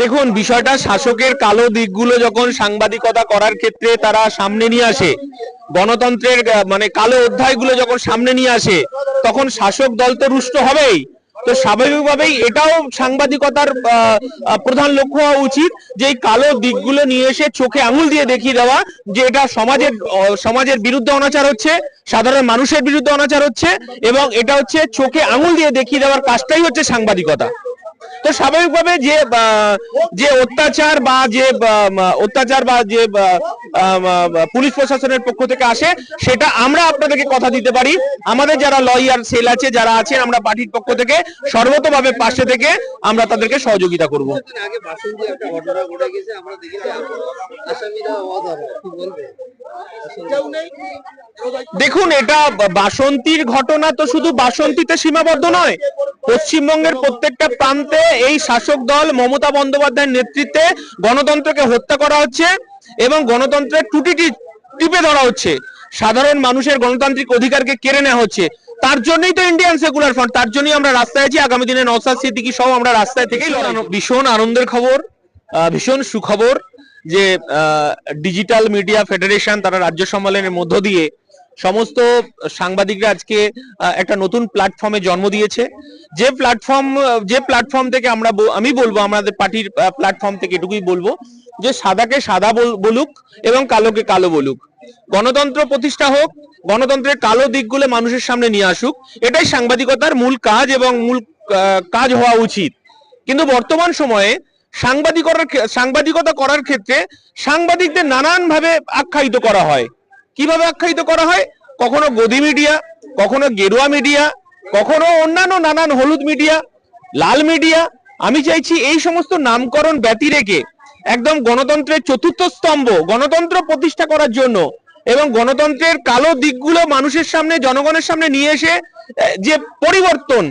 দেখুন, বিষয়টা শাসকের কালো দিকগুলো যখন সাংবাদিকতা করার ক্ষেত্রে তারা সামনে নিয়ে আসে, গণতন্ত্রের মানে কালো অধ্যায়গুলো যখন সামনে নিয়ে আসে, তখন শাসক দল তো রুষ্ট হবেই। তো স্বাভাবিকভাবেই এটাও সাংবাদিকতার প্রধান লক্ষ্য হওয়া উচিত যে এই কালো দিকগুলো নিয়ে এসে চোখে আঙুল দিয়ে দেখিয়ে দেওয়া যে এটা সমাজের সমাজের বিরুদ্ধে অনাচার হচ্ছে, সাধারণ মানুষের বিরুদ্ধে অনাচার হচ্ছে এবং এটা হচ্ছে চোখে আঙুল দিয়ে দেখিয়ে দেওয়ার কাজটাই হচ্ছে সাংবাদিকতা। তো স্বাভাবিকভাবে যে যে অত্যাচার বা যে অত্যাচার বা যে পুলিশ প্রশাসনের পক্ষ থেকে আসে, সেটা আমরা আপনাদেরকে কথা দিতে পারি। আমাদের যারা লয়ার, সেল আছে, যারা আছেন, আমরা পার্টির পক্ষ থেকে সর্বতভাবে পাশে থেকে আমরা তাদেরকে সহযোগিতা করব। দেখুন, এটা বাসন্তীর ঘটনা তো শুধু বাসন্তীতে সীমাবদ্ধ নয়। পশ্চিমবঙ্গের প্রত্যেকটা প্রান্তে এই শাসক দল মমতা বন্দ্যোপাধ্যায়ের নেতৃত্বে গণতন্ত্রকে হত্যা করা হচ্ছে এবং গণতন্ত্রের ত্রুটিটি টিপে ধরা হচ্ছে। সাধারণ মানুষের গণতান্ত্রিক অধিকারকে কেড়ে নেওয়া হচ্ছে। তার জন্যই তো ইন্ডিয়ান সেকুলার ফ্রন্ট তার জন্যই আমরা রাস্তায় আছি। আগামী দিনে নওসাদ সিদ্দিকী সহ আমরা রাস্তায় থেকেই করব। ভীষণ আনন্দের খবর ভীষণ সুখবর যে ডিজিটাল মিডিয়া ফেডারেশন তারা রাজ্য সম্মেলনের মধ্য দিয়ে সমস্ত সাংবাদিকরা আজকে একটা নতুন প্ল্যাটফর্মে জন্ম দিয়েছে। যে প্ল্যাটফর্ম যে প্ল্যাটফর্ম থেকে আমরা আমি বলব, আমাদের পার্টির প্ল্যাটফর্ম থেকে এটুকুই বলব, যে সাদাকে সাদা বল- বলুক এবং কালোকে কালো বলুক। গণতন্ত্র প্রতিষ্ঠা হোক, গণতন্ত্রের কালো দিকগুলো মানুষের সামনে নিয়ে আসুক, এটাই সাংবাদিকতার মূল কাজ এবং মূল কাজ হওয়া উচিত। কিন্তু বর্তমান সময়ে সাংবাদিকতার সাংবাদিকতা করার ক্ষেত্রে সাংবাদিকদের নানান ভাবে আখ্যায়িত করা হয়। কীভাবে আখ্যায়িত করা হয়? কখনো গদি মিডিয়া, কখনো গেরুয়া মিডিয়া, কখনো অন্যান্য নানান হলুদ মিডিয়া, লাল মিডিয়া। আমি চাইছি এই সমস্ত নামকরণ ব্যতি রেখে একদম গণতন্ত্রের চতুর্থ স্তম্ভ, গণতন্ত্র প্রতিষ্ঠা করার জন্য এবং গণতন্ত্রের কালো দিকগুলো মানুষের সামনে, জনগণের সামনে নিয়ে এসে যে পরিবর্তন,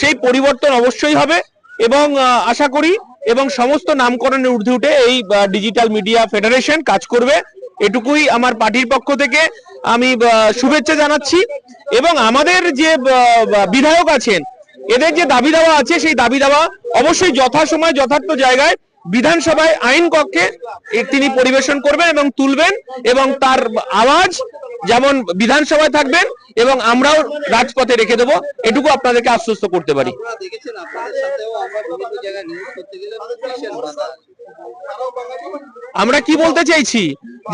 সেই পরিবর্তন অবশ্যই হবে এবং আশা করি এবং সমস্ত নামকরণের ঊর্ধ্বে উঠে এই ডিজিটাল মিডিয়া ফেডারেশন কাজ করবে। এটুকুই আমার পার্টির পক্ষ থেকে আমি শুভেচ্ছা জানাচ্ছি এবং আমাদের যে বিধায়ক আছেন, এদের যে দাবি দাওয়া আছে, সেই দাবি দাওয়া অবশ্যই যথাসময় যথার্থ জায়গায় বিধানসভায় আইন কক্ষে তিনি পরিবেশন করবেন এবং তুলবেন এবং তার আওয়াজ যেমন বিধানসভায় থাকবেন এবং আমরাও রাজপথে রেখে দেবো এটুকু আপনাদেরকে আশ্বস্ত করতে পারি। আমরা কি বলতে চাইছি?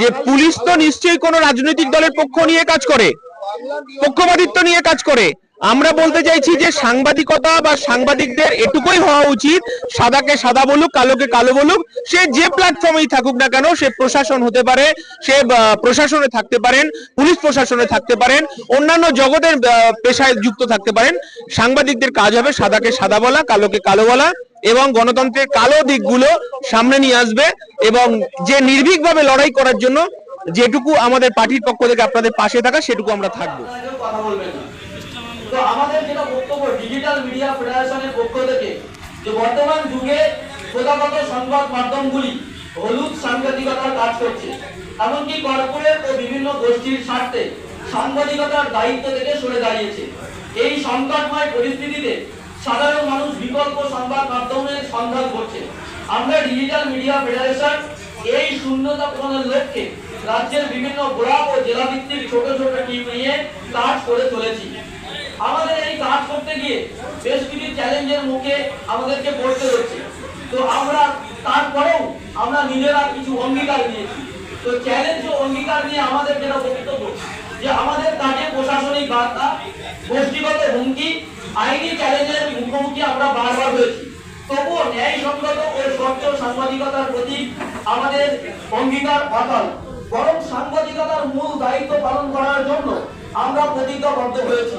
যে পুলিশ তো নিশ্চয়ই কোনো রাজনৈতিক দলের পক্ষ নিয়ে কাজ করে। পক্ষপাতিত্ব নিয়ে কাজ করে। আমরা বলতে চাইছি যে সাংবাদিকতা বা সাংবাদিকদের এটুকুই হওয়া উচিত। সাদাকে সাদা বলুক, কালোকে কালো বলুক। সে যে প্ল্যাটফর্মেই থাকুক না কেন, সে প্রশাসন হতে পারে, সে প্রশাসনে থাকতে পারেন, পুলিশ প্রশাসনে থাকতে পারেন, অন্যান্য জগতের পেশায় যুক্ত থাকতে পারেন। সাংবাদিকদের কাজ হবে সাদাকে সাদা বলা, কালোকে কালো বলা এবং গণতন্ত্রের কালো দিকগুলো সামনে নিয়ে আসবে এবং যে নির্ভীকভাবে লড়াই করার জন্য যেটুকু আমাদের পার্টির পক্ষ থেকে আপনাদের পাশে থাকা, সেটুকু আমরা থাকব কেউ কথা বলবেন না তো আমাদের যেটা বক্তব্য ডিজিটাল মিডিয়া ফেডারেশনের পক্ষ থেকে, যে বর্তমান যুগে প্রথাগত সংবাদ মাধ্যমগুলি হলুদ সাংবাদিকতার কাজ করছে, এমনকি কর্পোরেট ও বিভিন্ন গোষ্ঠীর স্বার্থে সাংবাদিকতার দায়িত্ব থেকে সরে দাঁড়িয়েছে। এই সংকটময় পরিস্থিতিতে সাধারণ মানুষ বিকল্প সংবাদ মাধ্যমের সন্ধান করছে। আমরা ডিজিটাল মিডিয়া ফেডারেশন এই শূন্যতা পূরণের লক্ষ্যে রাজ্যের বিভিন্ন ব্লক ও জেলা ভিত্তিক ছোট ছোট টিম নিয়ে কাজ করে চলেছি। আমাদের এই কাজ করতে গিয়ে বেশ কিছু চ্যালেঞ্জের মুখে আমাদেরকে পড়তে হচ্ছে। তো আমরা তারপরেও আমরা নিজেরা কিছু অঙ্গীকার নিয়েছি। তো চ্যালেঞ্জ ও অঙ্গীকার নিয়ে আমাদের যেটা বক্তব্য, যে আমাদের কাজে প্রশাসনিক বার্তা, গোষ্ঠীগত হুমকি, আইনি চ্যালেঞ্জের মুখোমুখি আমরা বারবার হয়েছি। তবুও ন্যায়সঙ্গত ও স্বচ্ছ সাংবাদিকতার প্রতি আমাদের অঙ্গীকার অটল। বরং সাংবাদিকতার মূল দায়িত্ব পালন করার জন্য আমরা প্রতিজ্ঞাবদ্ধ হয়েছি।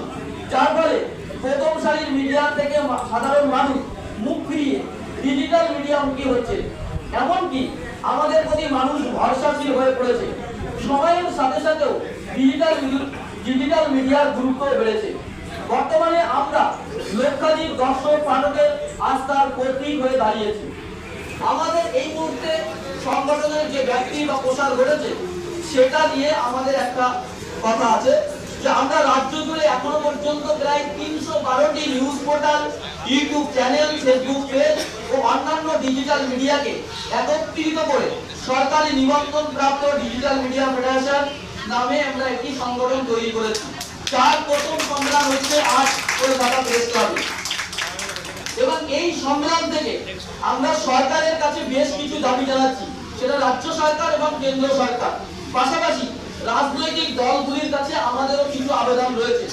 যার ফলে প্রথম সারির মিডিয়া থেকে সাধারণ মানুষ মুখ ফিরিয়ে ডিজিটাল মিডিয়ামুখী হচ্ছে। এমনকি আমাদের প্রতি মানুষ ভরসাশীল হয়ে পড়েছে। সময়ের সাথে সাথেও ডিজিটাল ডিজিটাল মিডিয়ার গুরুত্ব বেড়েছে। বর্তমানে আমরা লক্ষাধিক দর্শক, পাঠকের আস্থার প্রতীক হয়ে দাঁড়িয়েছি। আমাদের এই মুহূর্তে সংগঠনের যে ব্যক্তি বা প্রসার ঘটেছে, সেটা নিয়ে আমাদের একটা কথা আছে। প্রায় তিনশো বারোটি news portal YouTube channel Facebook page ও অন্যান্য ডিজিটাল মিডিয়াকে একত্রিত করে সরকারি নিবন্ধন প্রাপ্ত ডিজিটাল মিডিয়া ফেডারেশন নামে আমরা একটি সংগঠন তৈরি করেছি। যার প্রথম সংগ্রাম হচ্ছে আজ প্রেস এবং এই সংগ্রাম থেকে আমরা সরকারের কাছে বেশ কিছু দাবি জানাচ্ছি। সেটা রাজ্য সরকার এবং কেন্দ্র সরকার। পাশাপাশি রাজনৈতিক দলগুলির কাছে আমাদেরও কিছু আবেদন রয়েছে।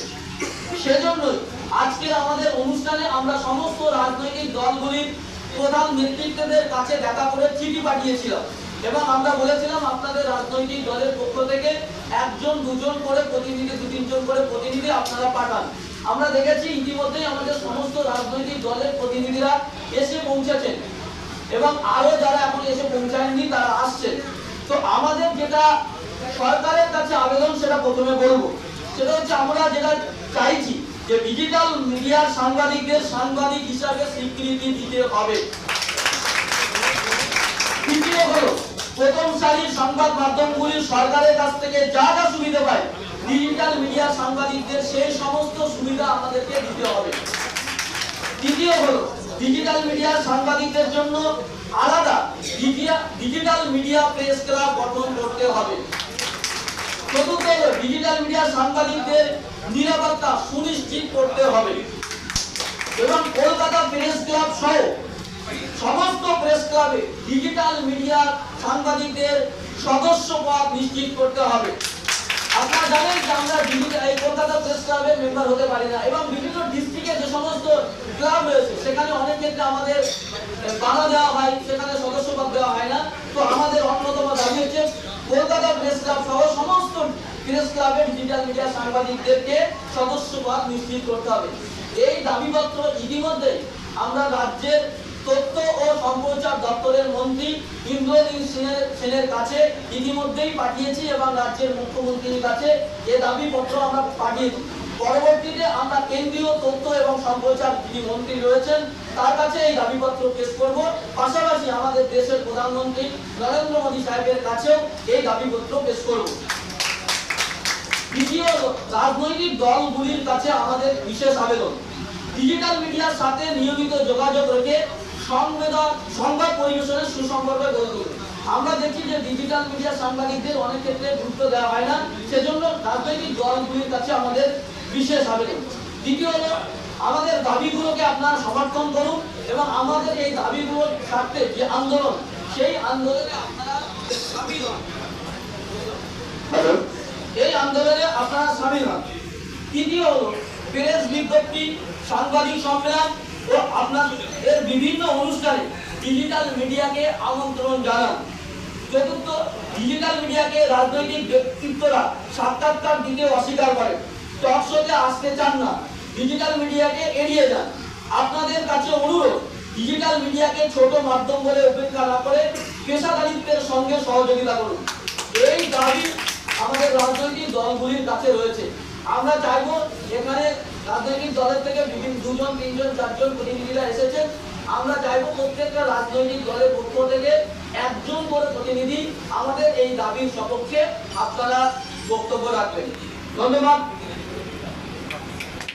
সেজন্যই আজকের আমাদের অনুষ্ঠানে আমরা সমস্ত রাজনৈতিক দলগুলির প্রধান নেতৃত্বদের কাছে দেখা করে চিঠি পাঠিয়েছিলাম। এবং আমরা বলেছিলাম, আপনাদের রাজনৈতিক দলের পক্ষ থেকে একজন, দুজন করে প্রতিনিধি, দু তিনজন করে প্রতিনিধি আপনারা পাঠান। আমরা দেখেছি ইতিমধ্যেই আমাদের সমস্ত রাজনৈতিক দলের প্রতিনিধিরা এসে পৌঁছেছেন এবং আরও যারা এখন এসে পৌঁছায়নি, তারা আসছেন। তো আমাদের যেটা সরকারের কাছে আবেদন, সেটা প্রথমে বলব। সেটা হচ্ছে আমরা যেটা চাইছি যে ডিজিটাল মিডিয়ার সাংবাদিকদের সাংবাদিক হিসাবে স্বীকৃতি দিতে হবে। তৃতীয় হলো, প্রথম সারির সংবাদ মাধ্যমগুলি সরকারের কাছ থেকে যা যা সুবিধা পায় ডিজিটাল মিডিয়া সাংবাদিকদের সেই সমস্ত সুবিধা আমাদেরকে দিতে হবে। তৃতীয় হলো ডিজিটাল মিডিয়া সাংবাদিকদের জন্য আলাদা ডিজিটাল মিডিয়া প্রেস ক্লাব গঠন করতে হবে। চতুর্থ হলো ডিজিটাল মিডিয়া সাংবাদিকদের নিরাপত্তা সুনিশ্চিত করতে হবে। এবং কলকাতা প্রেস ক্লাব সহ সমস্ত প্রেস ক্লাবে ডিজিটাল মিডিয়া সাংবাদিকদের সদস্য পদ নিশ্চিত করতে হবে। আপনারা জানেন যে আমরা ডিজিটাল এই কলকাতা প্রেস ক্লাবের মেম্বার হতে পারি না এবং বিভিন্ন ডিস্ট্রিক্টে যে সমস্ত ক্লাব রয়েছে, সেখানে অনেক ক্ষেত্রে আমাদের বাধা দেওয়া হয়, সেখানে সদস্যপদ দেওয়া হয় না। তো আমাদের অন্যতম দাবি হচ্ছে কলকাতা প্রেস ক্লাব সহ সমস্ত প্রেস ক্লাবের ডিজিটাল মিডিয়া সাংবাদিকদেরকে সদস্যপদ নিশ্চিত করতে হবে। এই দাবিপত্র ইতিমধ্যে আমরা রাজ্যের তথ্য ও সম্প্রচার দপ্তরের মন্ত্রী ইন্দ্রনীল সেনের সেনের কাছে ইতিমধ্যেই পাঠিয়েছি এবং রাজ্যের মুখ্যমন্ত্রীর কাছে এ দাবিপত্র আমরা পাঠিয়েছি পরবর্তীতে আমরা কেন্দ্রীয় তথ্য এবং সম্প্রচার যিনি মন্ত্রী রয়েছেন, তার কাছে এই দাবিপত্র পেশ করব। পাশাপাশি আমাদের দেশের প্রধানমন্ত্রী নরেন্দ্র মোদী সাহেবের কাছেও এই দাবিপত্র পেশ করব। দ্বিতীয় রাজনৈতিক দলগুলির কাছে আমাদের বিশেষ আবেদন। ডিজিটাল মিডিয়ার সাথে নিয়মিত যোগাযোগ রেখে সংবেদন সংবাদ পরিবেশনের সুসম্পর্ক গড়ে তুলুন। আমরা দেখি যে ডিজিটাল মিডিয়া সাংবাদিকদের অনেক ক্ষেত্রে গুরুত্ব দেওয়া হয় না, সেজন্য রাজনৈতিক দলগুলির কাছে আমাদের বিশেষ আবেদন। দ্বিতীয় হলো, আমাদের দাবিগুলোকে আপনারা সমর্থন করুন এবং আমাদের এই দাবিগুলোর স্বার্থে যে আন্দোলন, সেই আন্দোলনে আপনারা সামিল হন এই আন্দোলনে আপনারা সামিল হন। তৃতীয় হলো, প্রেস বিজ্ঞপ্তি, সাংবাদিক সম্মেলন ও আপনার এর বিভিন্ন অনুষ্ঠানে ডিজিটাল মিডিয়াকে আমন্ত্রণ জানান। চতুর্থ ডিজিটাল মিডিয়াকে রাজনৈতিক ব্যক্তিত্বরা সাক্ষাৎকার দিতে অস্বীকার করে টক শোতে আসতে চান না ডিজিটাল মিডিয়াকে এড়িয়ে যান। আপনাদের কাছে অনুরোধ ডিজিটাল মিডিয়াকে ছোট মাধ্যম বলে উপেক্ষা না করে পেশাদারিত্বের সঙ্গে সহযোগিতা করুন। এই দাবি আমাদের রাজনৈতিক দলগুলির কাছে রয়েছে। আমরা চাইব এখানে রাজনৈতিক দলের থেকে বিভিন্ন দুজন, তিনজন, চারজন প্রতিনিধিরা এসেছেন আমরা চাইব প্রত্যেকটা রাজনৈতিক দলের পক্ষ থেকে একজন করে প্রতিনিধি আমাদের এই দাবির সপক্ষে আপনারা বক্তব্য রাখবেন। ধন্যবাদ।